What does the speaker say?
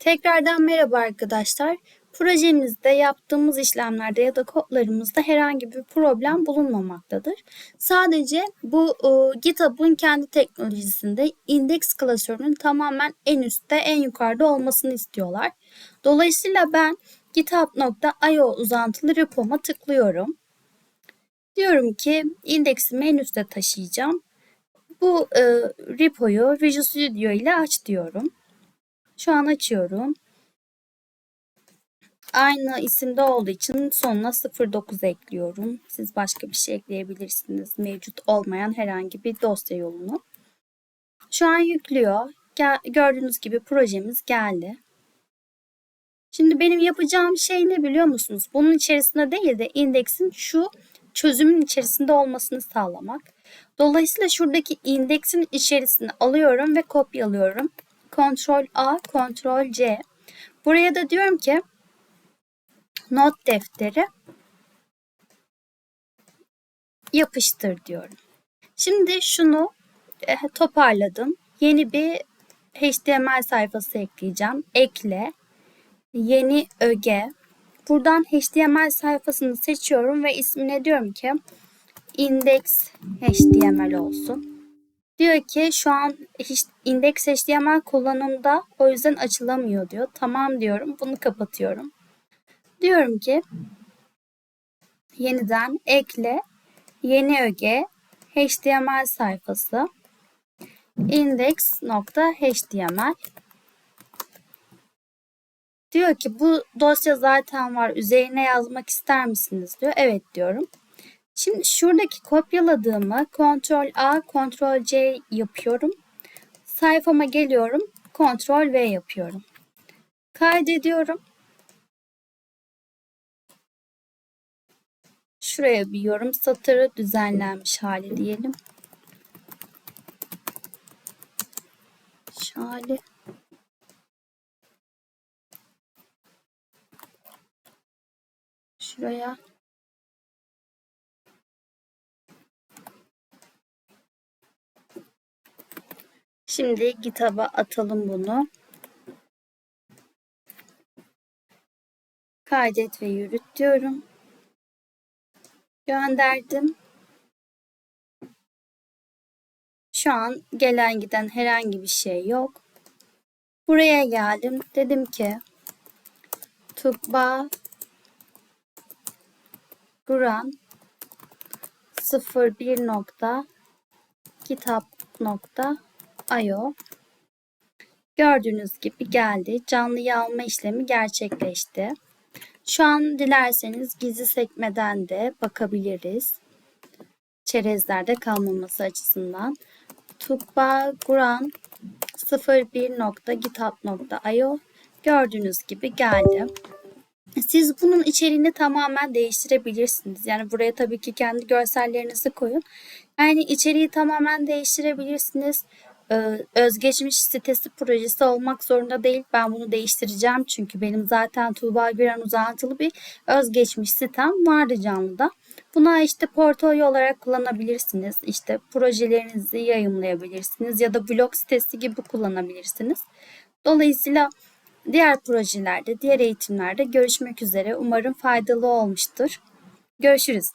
Tekrardan merhaba arkadaşlar. Projemizde yaptığımız işlemlerde ya da kodlarımızda herhangi bir problem bulunmamaktadır. Sadece bu e, GitHub'ın kendi teknolojisinde indeks klasörünün tamamen en üstte, en yukarıda olmasını istiyorlar. Dolayısıyla ben github.io uzantılı repoma tıklıyorum. Diyorum ki indeksimi en üstte taşıyacağım. Bu e, repoyu Visual Studio ile aç diyorum. Şu an açıyorum. Aynı isimde olduğu için sonuna 09 ekliyorum. Siz başka bir şey ekleyebilirsiniz. Mevcut olmayan herhangi bir dosya yolunu. Şu an yüklüyor. Gördüğünüz gibi projemiz geldi. Şimdi benim yapacağım şey ne biliyor musunuz? Bunun içerisinde değil de indeksin şu çözümün içerisinde olmasını sağlamak. Dolayısıyla şuradaki indeksin içerisine alıyorum ve kopyalıyorum. Ctrl A, Ctrl C. Buraya da diyorum ki not defteri yapıştır diyorum. Şimdi şunu e, toparladım. Yeni bir HTML sayfası ekleyeceğim. Ekle, yeni öge. Buradan HTML sayfasını seçiyorum ve ismine diyorum ki index HTML olsun. Diyor ki şu an hiç indeks HTML kullanımda o yüzden açılamıyor diyor. Tamam diyorum. Bunu kapatıyorum. Diyorum ki yeniden ekle yeni öge HTML sayfası index.html Diyor ki bu dosya zaten var. Üzerine yazmak ister misiniz diyor. Evet diyorum. Şimdi şuradaki kopyaladığımı Ctrl A, Ctrl C yapıyorum. Sayfama geliyorum. Ctrl V yapıyorum. Kaydediyorum. Şuraya bir yorum satırı düzenlenmiş hali diyelim. Şöyle. Şuraya Şimdi GitHub'a atalım bunu. Kaydet ve yürüt diyorum. Gönderdim. Şu an gelen giden herhangi bir şey yok. Buraya geldim. Dedim ki Tukba Guran 01 nokta kitap nokta IO. Gördüğünüz gibi geldi. Canlıyı alma işlemi gerçekleşti. Şu an dilerseniz gizli sekmeden de bakabiliriz. Çerezlerde kalmaması açısından. Tukba Guran 01.github.io gördüğünüz gibi geldi. Siz bunun içeriğini tamamen değiştirebilirsiniz. Yani buraya tabii ki kendi görsellerinizi koyun. Yani içeriği tamamen değiştirebilirsiniz. Ee, özgeçmiş sitesi projesi olmak zorunda değil. Ben bunu değiştireceğim çünkü benim zaten Tuğba Güren uzantılı bir özgeçmiş sitem vardı canlıda. Buna işte portfolyo olarak kullanabilirsiniz. İşte projelerinizi yayınlayabilirsiniz ya da blog sitesi gibi kullanabilirsiniz. Dolayısıyla diğer projelerde, diğer eğitimlerde görüşmek üzere. Umarım faydalı olmuştur. Görüşürüz.